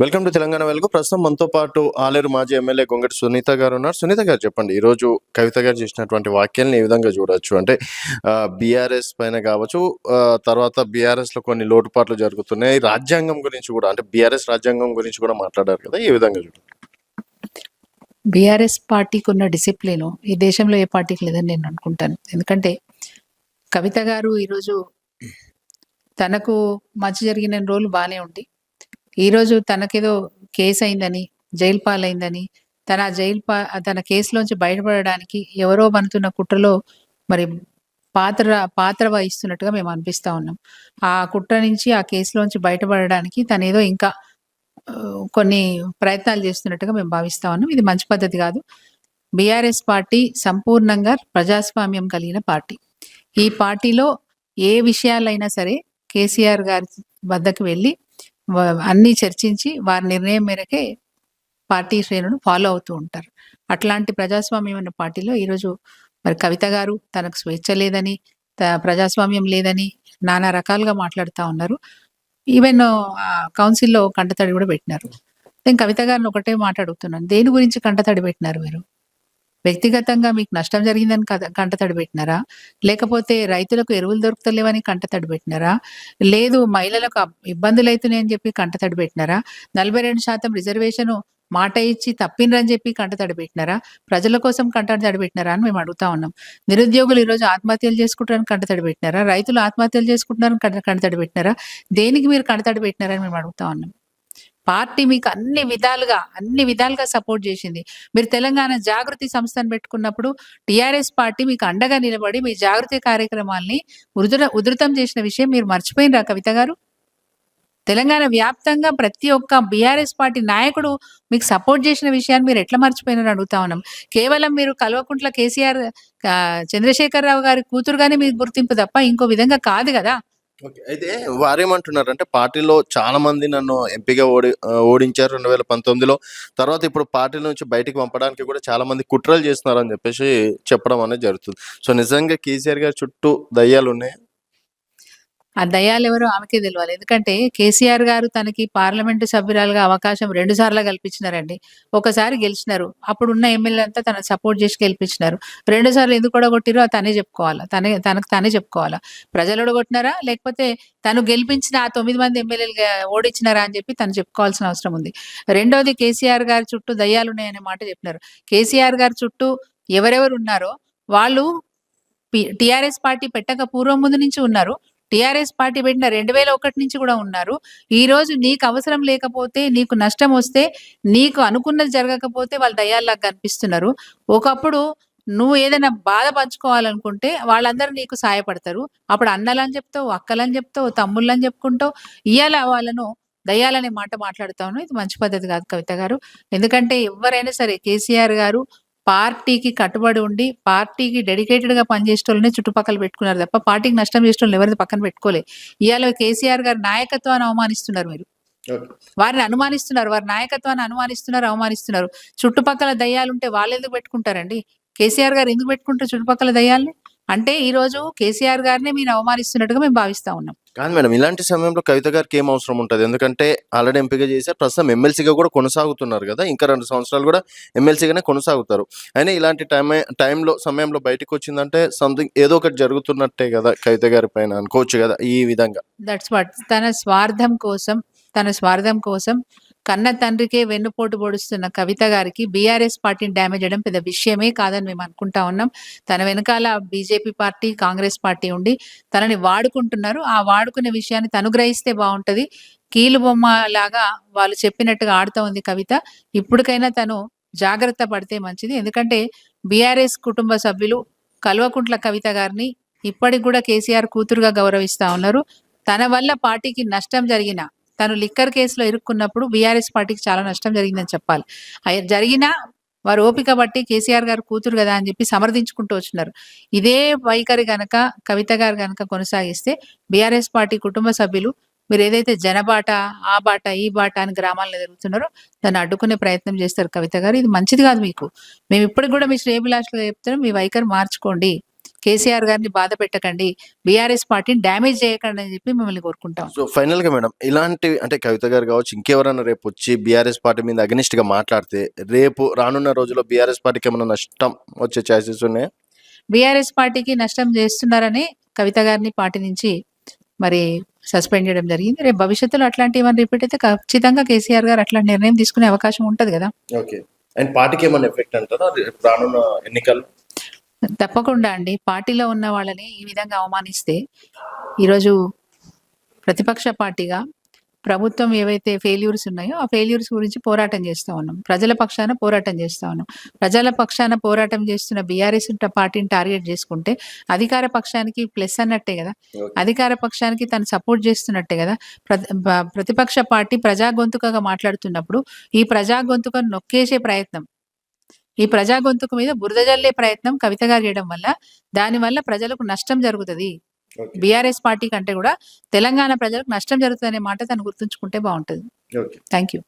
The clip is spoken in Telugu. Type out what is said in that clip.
వెల్కమ్ టు తెలంగాణ వెలుగు ప్రస్తుతం మనతో పాటు ఆలేరు మాజీ ఎమ్మెల్యే గొంగటి సునీత గారు ఉన్నారు. సునీత గారు చెప్పండి ఈరోజు కవిత గారు చేసినటువంటి వాక్యాలను ఏ విధంగా చూడొచ్చు? అంటే బీఆర్ఎస్ పైన కావచ్చు తర్వాత బీఆర్ఎస్లో కొన్ని లోటుపాట్లు జరుగుతున్నాయి. రాజ్యాంగం గురించి కూడా అంటే బీఆర్ఎస్ రాజ్యాంగం గురించి కూడా మాట్లాడారు కదా ఏ విధంగా చూడండి? బీఆర్ఎస్ పార్టీకి ఉన్న డిసిప్లిన్ ఈ దేశంలో ఏ పార్టీకి లేదని నేను అనుకుంటాను. ఎందుకంటే కవిత గారు ఈరోజు తనకు మంచి జరిగిన రోజులు బాగానే ఉంది ఈరోజు తనకేదో కేసు అయిందని జైలు పాలైందని తన జైలు పా తన కేసులోంచి బయటపడడానికి ఎవరో పనుతున్న కుట్రలో మరి పాత్ర పాత్ర వహిస్తున్నట్టుగా మేము అనిపిస్తా ఉన్నాం. ఆ కుట్ర నుంచి ఆ కేసులోంచి బయటపడడానికి తనేదో ఇంకా కొన్ని ప్రయత్నాలు చేస్తున్నట్టుగా మేము భావిస్తా ఉన్నాం. ఇది మంచి పద్ధతి కాదు. బీఆర్ఎస్ పార్టీ సంపూర్ణంగా ప్రజాస్వామ్యం కలిగిన పార్టీ. ఈ పార్టీలో ఏ విషయాలైనా సరే కేసీఆర్ గారి వద్దకు వెళ్ళి అన్ని చర్చించి వారి నిర్ణయం మేరకే పార్టీ శ్రేణులు ఫాలో అవుతూ ఉంటారు. అట్లాంటి ప్రజాస్వామ్యం ఉన్న పార్టీలో ఈరోజు మరి కవిత గారు తనకు స్వేచ్ఛ లేదని ప్రజాస్వామ్యం లేదని నానా రకాలుగా మాట్లాడుతూ ఉన్నారు. ఈవెన్ కౌన్సిల్లో కంటతడి కూడా పెట్టినారు. నేను కవిత గారిని ఒకటే మాట్లాడుతున్నాను. దేని గురించి కంటతడి పెట్టినారు మీరు? వ్యక్తిగతంగా మీకు నష్టం జరిగిందని కంట కంటతడి పెట్టినారా లేకపోతే రైతులకు ఎరువులు దొరుకుతలేవని కంటతడి పెట్టినారా లేదు మహిళలకు ఇబ్బందులు అవుతున్నాయని చెప్పి కంటతడి పెట్టినారా నలభై రెండు శాతం రిజర్వేషన్ మాట ఇచ్చి తప్పిండ్రని చెప్పి కంట పెట్టినారా ప్రజల కోసం కంట పెట్టినారా అని మేము అడుగుతా ఉన్నాం. నిరుద్యోగులు ఈరోజు ఆత్మహత్యలు చేసుకుంటారని కంట పెట్టినారా రైతులు ఆత్మహత్యలు చేసుకుంటున్నారని కంట కంట పెట్టినారా దేనికి మీరు కంటతడి పెట్టినారని మేము అడుగుతా ఉన్నాం. పార్టీ మీకు అన్ని విధాలుగా అన్ని విధాలుగా సపోర్ట్ చేసింది. మీరు తెలంగాణ జాగృతి సంస్థను పెట్టుకున్నప్పుడు టిఆర్ఎస్ పార్టీ మీకు అండగా నిలబడి మీ జాగృతి కార్యక్రమాల్ని ఉధృత ఉధృతం చేసిన విషయం మీరు మర్చిపోయినరా కవిత గారు? తెలంగాణ వ్యాప్తంగా ప్రతి ఒక్క బీఆర్ఎస్ పార్టీ నాయకుడు మీకు సపోర్ట్ చేసిన విషయాన్ని మీరు ఎట్లా మర్చిపోయినారని అడుగుతా ఉన్నాం. కేవలం మీరు కల్వకుంట్ల కేసీఆర్ చంద్రశేఖరరావు గారి కూతురుగానే మీకు గుర్తింపు తప్ప ఇంకో విధంగా కాదు కదా. ఓకే. అయితే వారేమంటున్నారు అంటే పార్టీలో చాలా మంది నన్ను ఎంపీగా ఓడి ఓడించారు రెండు వేల పంతొమ్మిదిలో. తర్వాత ఇప్పుడు పార్టీ నుంచి బయటికి పంపడానికి కూడా చాలా మంది కుట్రలు చేస్తున్నారని చెప్పేసి చెప్పడం అనేది జరుగుతుంది. సో నిజంగా కేసీఆర్ గారి చుట్టూ దయ్యాలు ఉన్నాయి ఆ దయాలు ఎవరో ఆమెకే తెలియాలి ఎందుకంటే కేసీఆర్ గారు తనకి పార్లమెంటు సభ్యురాలుగా అవకాశం రెండు సార్లు కల్పించినారండి. ఒకసారి గెలిచినారు. అప్పుడు ఉన్న ఎమ్మెల్యే అంతా తన సపోర్ట్ చేసి గెలిపించినారు. రెండు సార్లు ఎందుకు కొడగొట్టిరో అది తనే చెప్పుకోవాలా. తనే తనకు తనే చెప్పుకోవాలా. ప్రజలు ఓడగొట్టినారా లేకపోతే తను గెలిపించిన ఆ తొమ్మిది మంది ఎమ్మెల్యేలు ఓడించినారా అని చెప్పి తను చెప్పుకోవాల్సిన అవసరం ఉంది. రెండోది కేసీఆర్ గారి చుట్టూ దయ్యాలు ఉన్నాయనే మాట చెప్పినారు. కేసీఆర్ గారి చుట్టూ ఎవరెవరు ఉన్నారో వాళ్ళు టిఆర్ఎస్ పార్టీ పెట్టక పూర్వం ముందు నుంచి ఉన్నారు. టిఆర్ఎస్ పార్టీ పెట్టిన రెండు వేల ఒకటి నుంచి కూడా ఉన్నారు. ఈ రోజు నీకు అవసరం లేకపోతే నీకు నష్టం వస్తే నీకు అనుకున్నది జరగకపోతే వాళ్ళు దయ్యాల్లాగా కనిపిస్తున్నారు. ఒకప్పుడు నువ్వు ఏదైనా బాధ పంచుకోవాలనుకుంటే వాళ్ళందరూ నీకు సాయపడతారు. అప్పుడు అన్నలని చెప్తావు అక్కలని చెప్తావు తమ్ముళ్ళని చెప్పుకుంటావు. ఇవాళ వాళ్ళను దయ్యాలనే మాట మాట్లాడుతాను ఇది మంచి పద్ధతి కాదు కవిత గారు. ఎందుకంటే ఎవరైనా సరే కేసీఆర్ గారు పార్టీకి కట్టుబడి ఉండి పార్టీకి డెడికేటెడ్గా పనిచేసేటోళ్ళని చుట్టుపక్కల పెట్టుకున్నారు తప్ప పార్టీకి నష్టం చేసేటోళ్ళు ఎవరిది పక్కన పెట్టుకోలే. ఇవాళ కేసీఆర్ గారి నాయకత్వాన్ని అవమానిస్తున్నారు మీరు. వారిని అనుమానిస్తున్నారు వారి నాయకత్వాన్ని అనుమానిస్తున్నారు అవమానిస్తున్నారు. చుట్టుపక్కల దయ్యాలు ఉంటే వాళ్ళు ఎందుకు పెట్టుకుంటారండి? కేసీఆర్ గారు ఎందుకు పెట్టుకుంటారు చుట్టుపక్కల దయ్యాల్ని? అంటే ఈ రోజు కేసీఆర్ గారిని మీరు అవమానిస్తున్నట్టుగా మేము భావిస్తా ఉన్నాం. కాదు మేడం ఇలాంటి సమయంలో కవిత గారికి ఏం అవసరం ఉంటుంది? ఎందుకంటే ఆల్రెడీ ఎంపిక చేశారు ప్రస్తుతం ఎమ్మెల్సీగా కూడా కొనసాగుతున్నారు కదా ఇంకా రెండు సంవత్సరాలు కూడా ఎమ్మెల్సీగానే కొనసాగుతారు. అయినా ఇలాంటి టైం టైంలో సమయంలో బయటకు వచ్చిందంటే సంథింగ్ ఏదో ఒకటి జరుగుతున్నట్టే కదా కవిత గారి పైన అనుకోవచ్చు కదా ఈ విధంగా. దట్స్ వాట్ తన స్వార్థం కోసం తన స్వార్థం కోసం కన్న తండ్రికే వెన్నుపోటు పొడుస్తున్న కవిత గారికి బీఆర్ఎస్ పార్టీని డ్యామేజ్ చేయడం పెద్ద విషయమే కాదని మేము అనుకుంటా ఉన్నాం. తన వెనకాల బీజేపీ పార్టీ కాంగ్రెస్ పార్టీ ఉండి తనని వాడుకుంటున్నారు. ఆ వాడుకునే విషయాన్ని తను గ్రహిస్తే బాగుంటది. కీలు బొమ్మ లాగా వాళ్ళు చెప్పినట్టుగా ఆడుతూ ఉంది కవిత. ఇప్పటికైనా తను జాగ్రత్త పడితే మంచిది. ఎందుకంటే బీఆర్ఎస్ కుటుంబ సభ్యులు కల్వకుంట్ల కవిత గారిని ఇప్పటికి కూడా కేసీఆర్ కూతురుగా గౌరవిస్తా ఉన్నారు. తన వల్ల పార్టీకి నష్టం జరిగిన తను లిక్కర్ కేసులో ఇరుక్కున్నప్పుడు బీఆర్ఎస్ పార్టీకి చాలా నష్టం జరిగిందని చెప్పాలి. అయ్య- జరిగినా వారు ఓపిక బట్టి కేసీఆర్ గారు కూతురు కదా అని చెప్పి సమర్థించుకుంటూ వచ్చినారు. ఇదే వైఖరి గనక కవిత గారు గనక కొనసాగిస్తే బీఆర్ఎస్ పార్టీ కుటుంబ సభ్యులు మీరు ఏదైతే జనబాట ఆ బాట ఈ బాట అని గ్రామాల్లో తిరుగుతున్నారో దాన్ని అడ్డుకునే ప్రయత్నం చేస్తారు కవిత గారు. ఇది మంచిది కాదు మీకు. మేము ఇప్పటికి కూడా మీ శ్రేయభిలాషులుగా చెప్తున్నాం మీ వైఖరి మార్చుకోండి. కేసీఆర్ గారిని బాధ పెట్టకండి బీఆర్ఎస్ పార్టీని డ్యామేజ్ చేయకండి అని చెప్పి మిమ్మల్ని కోరుకుంటాం. సో ఫైనల్గా మేడం ఇలాంటి అంటే కవిత గారు కావచ్చు ఇంకెవరైనా రేపు వచ్చి బీఆర్ఎస్ పార్టీ మీద అగనిస్ట్గా మాట్లాడితే రేపు రానున్న రోజుల్లో బీఆర్ఎస్ పార్టీకి ఏమైనా నష్టం వచ్చే ఛాన్సెస్ ఉన్నాయా? బీఆర్ఎస్ పార్టీకి నష్టం చేస్తున్నారని కవిత గారిని పార్టీ నుంచి మరి సస్పెండ్ చేయడం జరిగింది. రేపు భవిష్యత్తులో అట్లాంటి ఏమైనా రిపీట్ అయితే ఖచ్చితంగా కేసీఆర్ గారు అట్లాంటి నిర్ణయం తీసుకునే అవకాశం ఉంటది కదా. ఓకే. అండ్ పార్టీకి ఏమైనా ఎఫెక్ట్ అంటారా రానున్న ఎన్నికలు తప్పకుండా అండి. పార్టీలో ఉన్న వాళ్ళని ఈ విధంగా అవమానిస్తే ఈరోజు ప్రతిపక్ష పార్టీగా ప్రభుత్వం ఏవైతే ఫెయిల్యూర్స్ ఉన్నాయో ఆ ఫెయిల్యూర్స్ గురించి పోరాటం చేస్తా ఉన్నాం. ప్రజల పక్షాన పోరాటం చేస్తా ఉన్నాం. ప్రజల పక్షాన పోరాటం చేస్తున్న బీఆర్ఎస్ పార్టీని టార్గెట్ చేసుకుంటే అధికార పక్షానికి ప్లస్ అన్నట్టే కదా. అధికార పక్షానికి తను సపోర్ట్ చేస్తున్నట్టే కదా. ప్రతిపక్ష పార్టీ ప్రజా గొంతుకగా మాట్లాడుతున్నప్పుడు ఈ ప్రజా గొంతుకను నొక్కేసే ప్రయత్నం ఈ ప్రజా గొంతుకు మీద బురద జల్లే ప్రయత్నం కవిత గారు చేయడం వల్ల దానివల్ల ప్రజలకు నష్టం జరుగుతుంది. బీఆర్ఎస్ పార్టీ కంటే కూడా తెలంగాణ ప్రజలకు నష్టం జరుగుతుంది అనే మాట తను గుర్తుంచుకుంటే బాగుంటుంది. Thank you